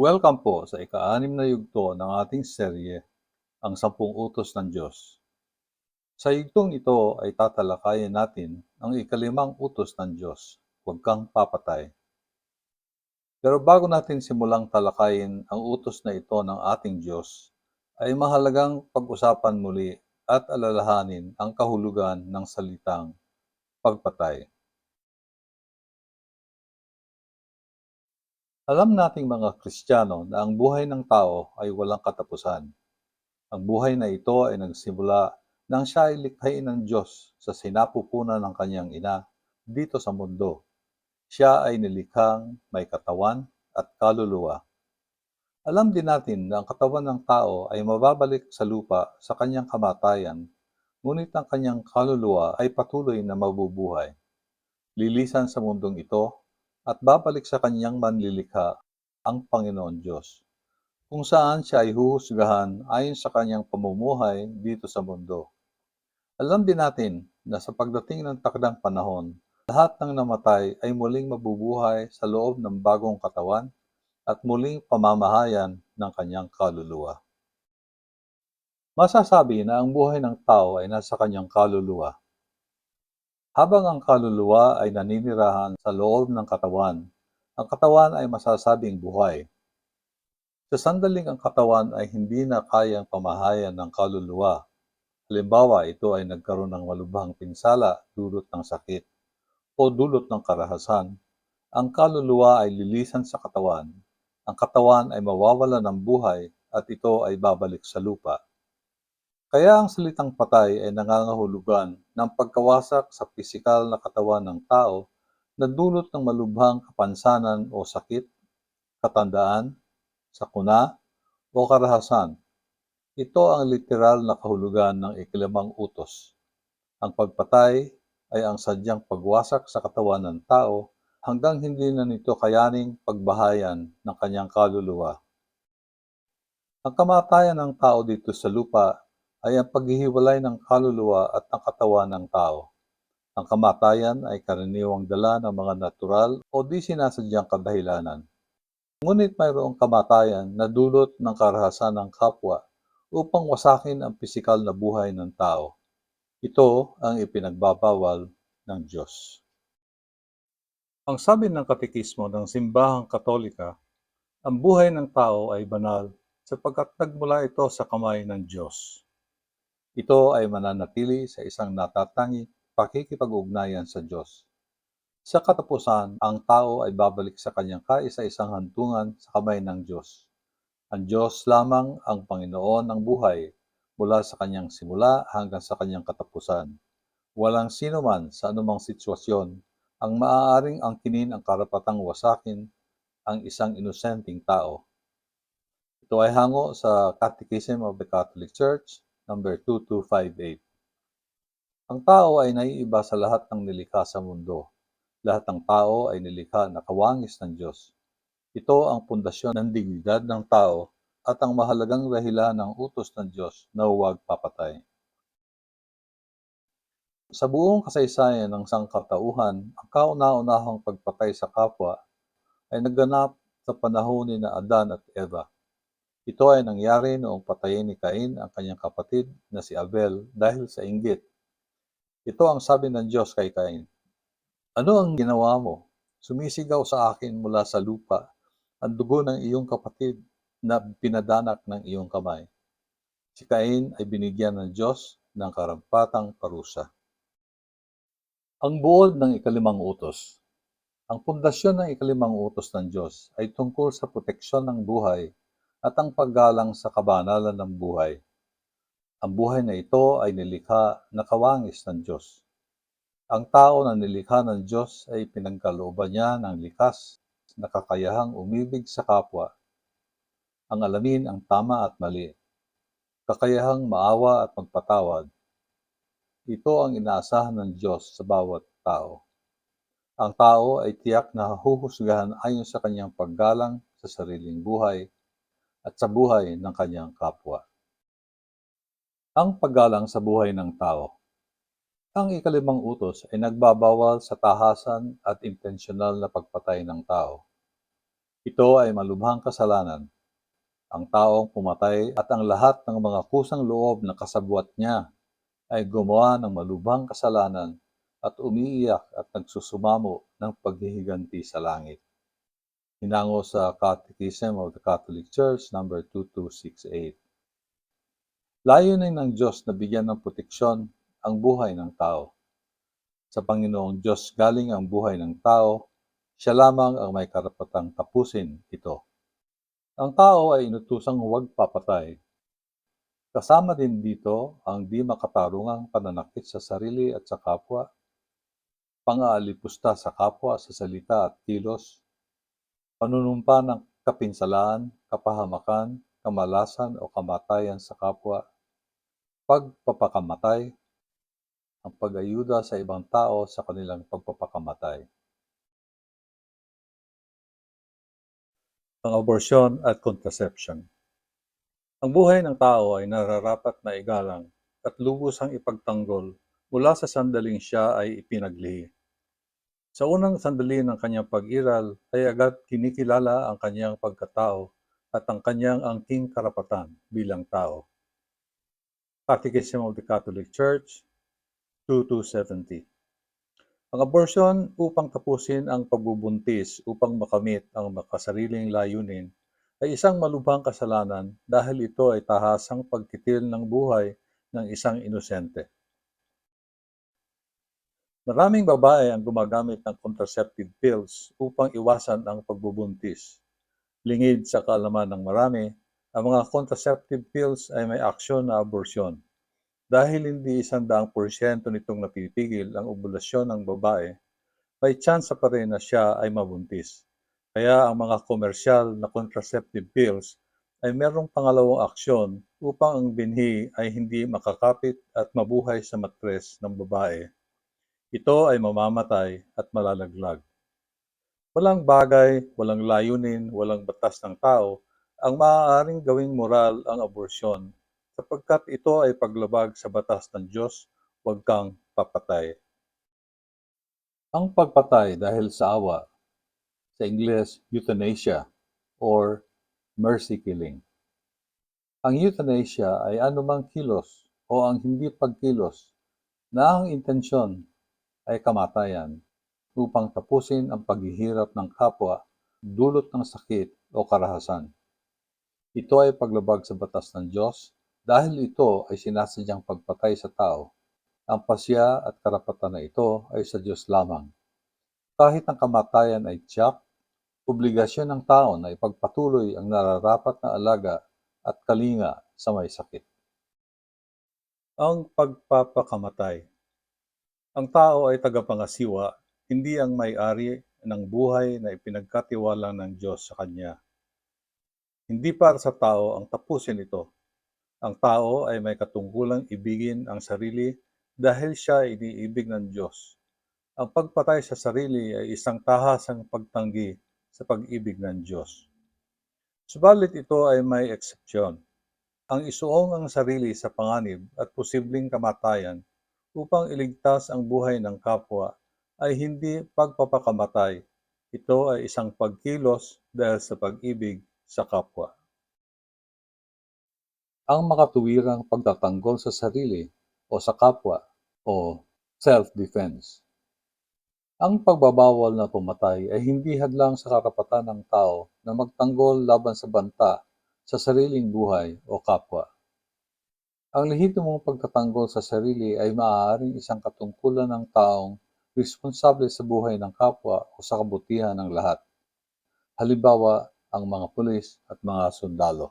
Welcome po sa ika-anim na yugto ng ating serye, Ang Sampung Utos ng Diyos. Sa yugtong ito ay tatalakayin natin ang ikalimang utos ng Diyos, huwag kang papatay. Pero bago natin simulang talakayin ang utos na ito ng ating Diyos, ay mahalagang pag-usapan muli at alalahanin ang kahulugan ng salitang pagpatay. Alam nating mga Kristiyano na ang buhay ng tao ay walang katapusan. Ang buhay na ito ay nagsimula nang siya ay likhain ng Diyos sa sinapupunan ng kanyang ina dito sa mundo. Siya ay nilikhang may katawan at kaluluwa. Alam din natin na ang katawan ng tao ay mababalik sa lupa sa kanyang kamatayan, ngunit ang kanyang kaluluwa ay patuloy na mabubuhay. Lilisan sa mundong ito at babalik sa kanyang manlilikha ang Panginoon Diyos, kung saan siya ay huhusgahan ayon sa kanyang pamumuhay dito sa mundo. Alam din natin na sa pagdating ng takdang panahon, lahat ng namatay ay muling mabubuhay sa loob ng bagong katawan at muling pamamahayan ng kanyang kaluluwa. Masasabi na ang buhay ng tao ay nasa kanyang kaluluwa habang ang kaluluwa ay naninirahan sa loob ng katawan, ang katawan ay masasabing buhay. Sa sandaling ang katawan ay hindi na kayang pamahayan ng kaluluwa, halimbawa ito ay nagkaroon ng malubhang pinsala dulot ng sakit o dulot ng karahasan, ang kaluluwa ay lilisan sa katawan, ang katawan ay mawawala ng buhay at ito ay babalik sa lupa. Kaya ang salitang patay ay nangangahulugan ng pagkawasak sa pisikal na katawan ng tao na dulot ng malubhang kapansanan o sakit, katandaan, sakuna, o karahasan. Ito ang literal na kahulugan ng ikilimang utos. Ang pagpatay ay ang sadyang pagwasak sa katawan ng tao hanggang hindi na nito kayaning pagbahayan ng kanyang kaluluwa. Ang kamatayan ng tao dito sa lupa ay ang paghihiwalay ng kaluluwa at ng katawan ng tao. Ang kamatayan ay karaniwang dala ng mga natural o di sinasadyang kadahilanan. Ngunit mayroong kamatayan na dulot ng karahasan ng kapwa upang wasakin ang pisikal na buhay ng tao. Ito ang ipinagbabawal ng Diyos. Ang sabi ng katekismo ng simbahang katolika, ang buhay ng tao ay banal sapagkat nagmula ito sa kamay ng Diyos. Ito ay mananatili sa isang natatangi pakikipag-ugnayan sa Diyos. Sa katapusan, ang tao ay babalik sa kanyang kaisa-isang hantungan sa kamay ng Diyos. Ang Diyos lamang ang Panginoon ng buhay mula sa kanyang simula hanggang sa kanyang katapusan. Walang sino man sa anumang sitwasyon ang maaaring angkinin ang karapatang wasakin ang isang inosenteng tao. Ito ay hango sa Catechism of the Catholic Church, number 2258. Ang tao ay naiiba sa lahat ng nilikha sa mundo. Lahat ng tao ay nilikha na kawangis ng Diyos. Ito ang pundasyon ng dignidad ng tao at ang mahalagang dahilan ng utos ng Diyos na huwag papatay. Sa buong kasaysayan ng sangkatauhan, ang kauna-unahang pagpatay sa kapwa ay nagganap sa panahon ni na Adan at Eva. Ito ay nangyari noong patayin ni Cain ang kanyang kapatid na si Abel dahil sa inggit. Ito ang sabi ng Diyos kay Cain. Ano ang ginawa mo? Sumisigaw sa akin mula sa lupa ang dugo ng iyong kapatid na pinadanak ng iyong kamay. Si Cain ay binigyan ng Diyos ng karampatang parusa. Ang buod ng ikalimang utos. Ang pundasyon ng ikalimang utos ng Diyos ay tungkol sa proteksyon ng buhay at ang paggalang sa kabanalan ng buhay. Ang buhay na ito ay nilikha na kawangis ng Diyos. Ang tao na nilikha ng Diyos ay pinagkalooban niya ng likas na kakayahang umibig sa kapwa, ang alamin ang tama at mali, kakayahang maawa at magpatawad. Ito ang inaasahan ng Diyos sa bawat tao. Ang tao ay tiyak na huhusgahan ayon sa kanyang paggalang sa sariling buhay at sa buhay ng kanyang kapwa. Ang paggalang sa buhay ng tao. Ang ikalimang utos ay nagbabawal sa tahasan at intensyonal na pagpatay ng tao. Ito ay malubhang kasalanan. Ang taong pumatay at ang lahat ng mga kusang loob na kasabwat niya ay gumawa ng malubhang kasalanan at umiiyak at nagsusumamo ng paghihiganti sa langit. Hinango sa Catechism of the Catholic Church, number 2268. Layunin ng Diyos na bigyan ng proteksyon ang buhay ng tao. Sa Panginoong Diyos galing ang buhay ng tao, siya lamang ang may karapatang tapusin ito. Ang tao ay inutusang huwag papatay. Kasama din dito ang di makatarungang pananakit sa sarili at sa kapwa, pang-aalipusta sa kapwa sa salita at kilos, panunumpa ng kapinsalaan, kapahamakan, kamalasan o kamatayan sa kapwa, pagpapakamatay, ang pag-ayuda sa ibang tao sa kanilang pagpapakamatay. Ang abortion at contraception. Ang buhay ng tao ay nararapat na igalang at lubusang ipagtanggol mula sa sandaling siya ay ipinaglihi. Sa unang sandali ng kanyang pag-iral ay agad kinikilala ang kanyang pagkatao at ang kanyang angking karapatan bilang tao. Catechism of the Catholic Church, 2270 Ang abortion upang tapusin ang pagbubuntis upang makamit ang makasariling layunin ay isang malubhang kasalanan dahil ito ay tahasang pagtitil ng buhay ng isang inosente. Maraming babae ang gumagamit ng contraceptive pills upang iwasan ang pagbubuntis. Lingid sa kaalaman ng marami, ang mga contraceptive pills ay may aksyon na abortion. Dahil hindi isang daang porsyento nitong napipigil ang ovulasyon ng babae, may tsansa pa rin na siya ay mabuntis. Kaya ang mga komersyal na contraceptive pills ay merong pangalawang aksyon upang ang binhi ay hindi makakapit at mabuhay sa matres ng babae. Ito ay mamamatay at malalaglag. Walang bagay, walang layunin, walang batas ng tao ang maaaring gawing moral ang abortion sapagkat ito ay paglabag sa batas ng Diyos, huwag kang papatay. Ang pagpatay dahil sa awa, sa Ingles, euthanasia, or mercy killing. Ang euthanasia ay anumang kilos o ang hindi pagkilos na ang intensyon ay kamatayan upang tapusin ang paghihirap ng kapwa dulot ng sakit o karahasan. Ito ay paglabag sa batas ng Diyos dahil ito ay sinasadyang pagpatay sa tao, ang pasya at karapatan na ito ay sa Diyos lamang. Kahit ang kamatayan ay tiyak, obligasyon ng tao na ipagpatuloy ang nararapat na alaga at kalinga sa may sakit. Ang pagpapakamatay Ang tao ay tagapangasiwa, hindi ang may-ari ng buhay na ipinagkatiwala ng Diyos sa Kanya. Hindi para sa tao ang tapusin ito, ang tao ay may katungkulang ibigin ang sarili dahil siya ay iniibig ng Diyos. Ang pagpatay sa sarili ay isang tahasang pagtanggi sa pag-ibig ng Diyos. Subalit ito ay may eksepsyon. Ang isuong ang sarili sa panganib at posibleng kamatayan upang iligtas ang buhay ng kapwa ay hindi pagpapakamatay. Ito ay isang pagkilos dahil sa pag-ibig sa kapwa ang makatuwirang pagtatanggol sa sarili o sa kapwa o self-defense. Ang pagbabawal na pumatay ay hindi hadlang sa karapatan ng tao na magtanggol laban sa banta sa sariling buhay o kapwa. Ang lehitimong pagtatanggol sa sarili ay maaaring isang katungkulan ng taong responsable sa buhay ng kapwa o sa kabutihan ng lahat. Halimbawa, ang mga pulis at mga sundalo.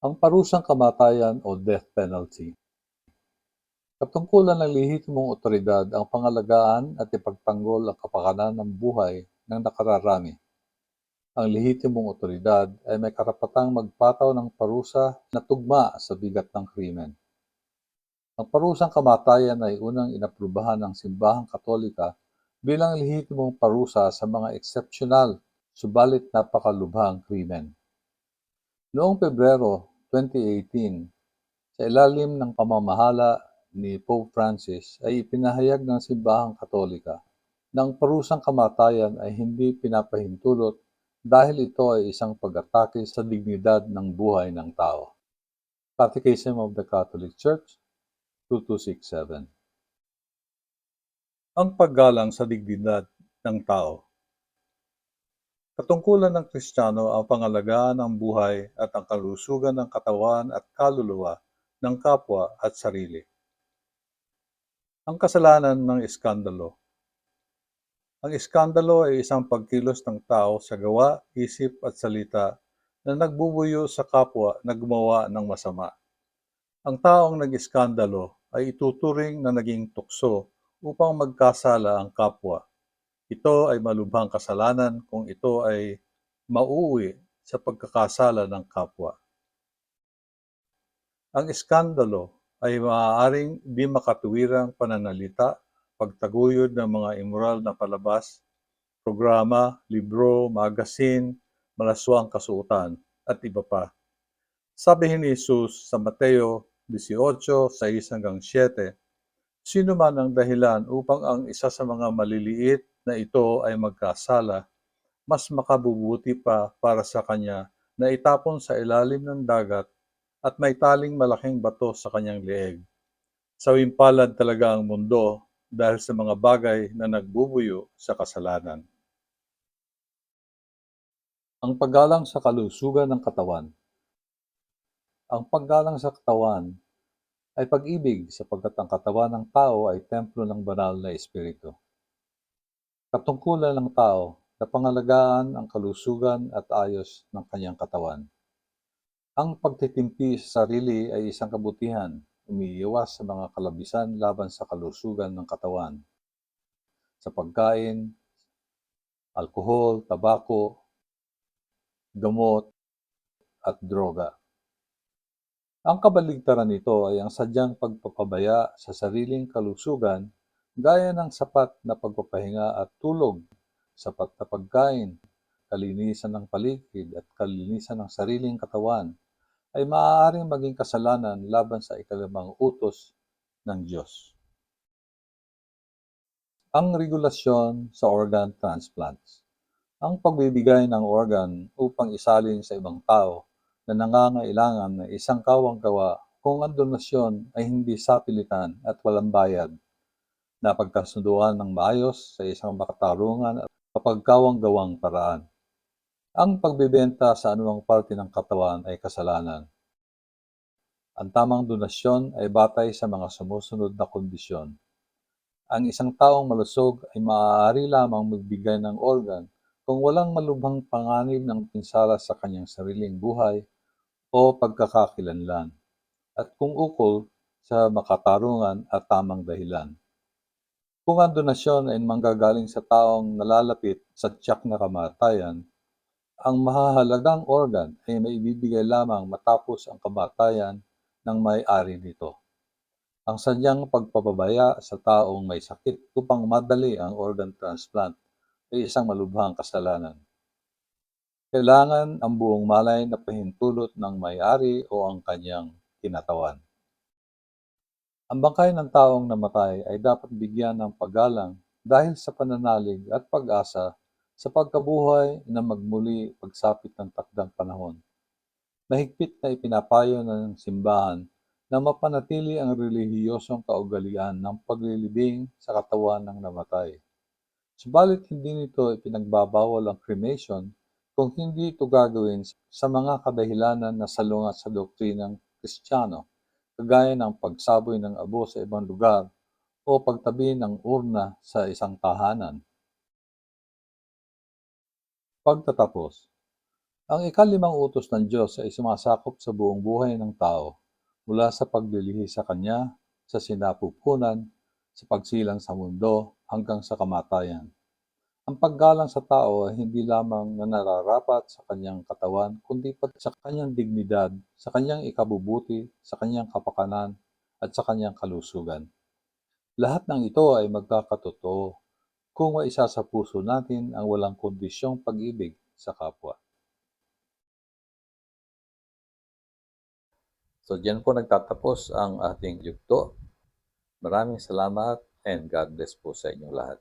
Ang parusang kamatayan o death penalty. Katungkulan ng lehitimong otoridad ang pangalagaan at ipagtanggol ang kapakanan ng buhay ng nakararami. Ang lehitimong otoridad ay may karapatang magpataw ng parusa na tugma sa bigat ng krimen. Ang parusang kamatayan ay unang inaprubahan ng simbahang katolika bilang lehitimong parusa sa mga eksepsyonal subalit napakalubhang krimen. Noong Pebrero 2018, sa ilalim ng pamamahala ni Pope Francis ay ipinahayag ng Simbahang Katolika na ang parusang kamatayan ay hindi pinapahintulot dahil ito ay isang pag-atake sa dignidad ng buhay ng tao. Catechism of the Catholic Church, 2267 Ang paggalang sa dignidad ng tao Katungkulan ng Kristiyano ang pangalagaan ng buhay at ang kalusugan ng katawan at kaluluwa ng kapwa at sarili. Ang kasalanan ng iskandalo Ang iskandalo ay isang pagkilos ng tao sa gawa, isip at salita na nagbubuyo sa kapwa na gumawa ng masama. Ang taong nag-iskandalo ay ituturing na naging tukso upang magkasala ang kapwa. Ito ay malubhang kasalanan kung ito ay mauuwi sa pagkakasala ng kapwa. Ang iskandalo ay maaaring di makatuwirang pananalita, pagtaguyod ng mga immoral na palabas, programa, libro, magazine, malaswang kasuotan, at iba pa. Sabi ni Jesus sa Mateo 18, 6 hanggang 7, Sino man ang dahilan upang ang isa sa mga maliliit na ito ay magkasala, mas makabubuti pa para sa kanya na itapon sa ilalim ng dagat at may taling malaking bato sa kanyang leeg. Sawimpalad talaga ang mundo dahil sa mga bagay na nagbubuyo sa kasalanan. Ang paggalang sa kalusugan ng katawan Ang paggalang sa katawan ay pag-ibig sapagkat ang katawan ng tao ay templo ng banal na espiritu. Katungkulan ng tao na pangalagaan ang kalusugan at ayos ng kanyang katawan. Ang pagtitimpi sa sarili ay isang kabutihan, umiiwas sa mga kalabisan laban sa kalusugan ng katawan. Sa pagkain, alkohol, tabako, gamot, at droga. Ang kabaligtaran nito ay ang sadyang pagpapabaya sa sariling kalusugan gaya ng sapat na pagpapahinga at tulog, sapat na pagkain, kalinisan ng paligid at kalinisan ng sariling katawan ay maaaring maging kasalanan laban sa ikalimang utos ng Diyos. Ang regulasyon sa organ transplants. Ang pagbibigay ng organ upang isalin sa ibang tao na nangangailangan ng isang kawang gawa kung ang donasyon ay hindi sapilitan at walang bayad na pagkasunduan ng maayos sa isang makatarungan at kapagkawang gawang paraan. Ang pagbebenta sa anumang parte ng katawan ay kasalanan. Ang tamang donasyon ay batay sa mga sumusunod na kondisyon. Ang isang taong malusog ay maaari lamang magbigay ng organ kung walang malubhang panganib ng pinsala sa kanyang sariling buhay o pagkakakilanlan, at kung ukol sa makatarungan at tamang dahilan. Kung ang donasyon ay manggagaling sa taong nalalapit sa tiyak na kamatayan, ang mahahalagang organ ay maibibigay lamang matapos ang kamatayan ng may-ari nito. Ang sadyang pagpapabaya sa taong may sakit upang madali ang organ transplant ay isang malubhang kasalanan. Kailangan ang buong malay na pahintulot ng may-ari o ang kanyang kinatawan. Ang bangkay ng taong namatay ay dapat bigyan ng paggalang dahil sa pananalig at pag-asa sa pagkabuhay na magmuli pagsapit ng takdang panahon. Mahigpit na ipinapayo ng simbahan na mapanatili ang relihiyosong kaugalian ng paglilibing sa katawan ng namatay. Subalit hindi nito ipinagbabawal ang cremation kung hindi ito gagawin sa mga kadahilanan na salungat sa doktrinang Kristiyano, kagaya ng pagsaboy ng abo sa ibang lugar o pagtabi ng urna sa isang tahanan. Pagtatapos, ang ikalimang utos ng Diyos ay sumasakop sa buong buhay ng tao, mula sa paglilihi sa Kanya, sa sinapupunan, sa pagsilang sa mundo, hanggang sa kamatayan. Ang paggalang sa tao ay hindi lamang na nararapat sa kanyang katawan, kundi pati sa kanyang dignidad, sa kanyang ikabubuti, sa kanyang kapakanan, at sa kanyang kalusugan. Lahat ng ito ay magkakatotoo kung maisa sa puso natin ang walang kondisyong pag-ibig sa kapwa. So diyan po nagtatapos ang ating yugto. Maraming salamat and God bless po sa inyong lahat.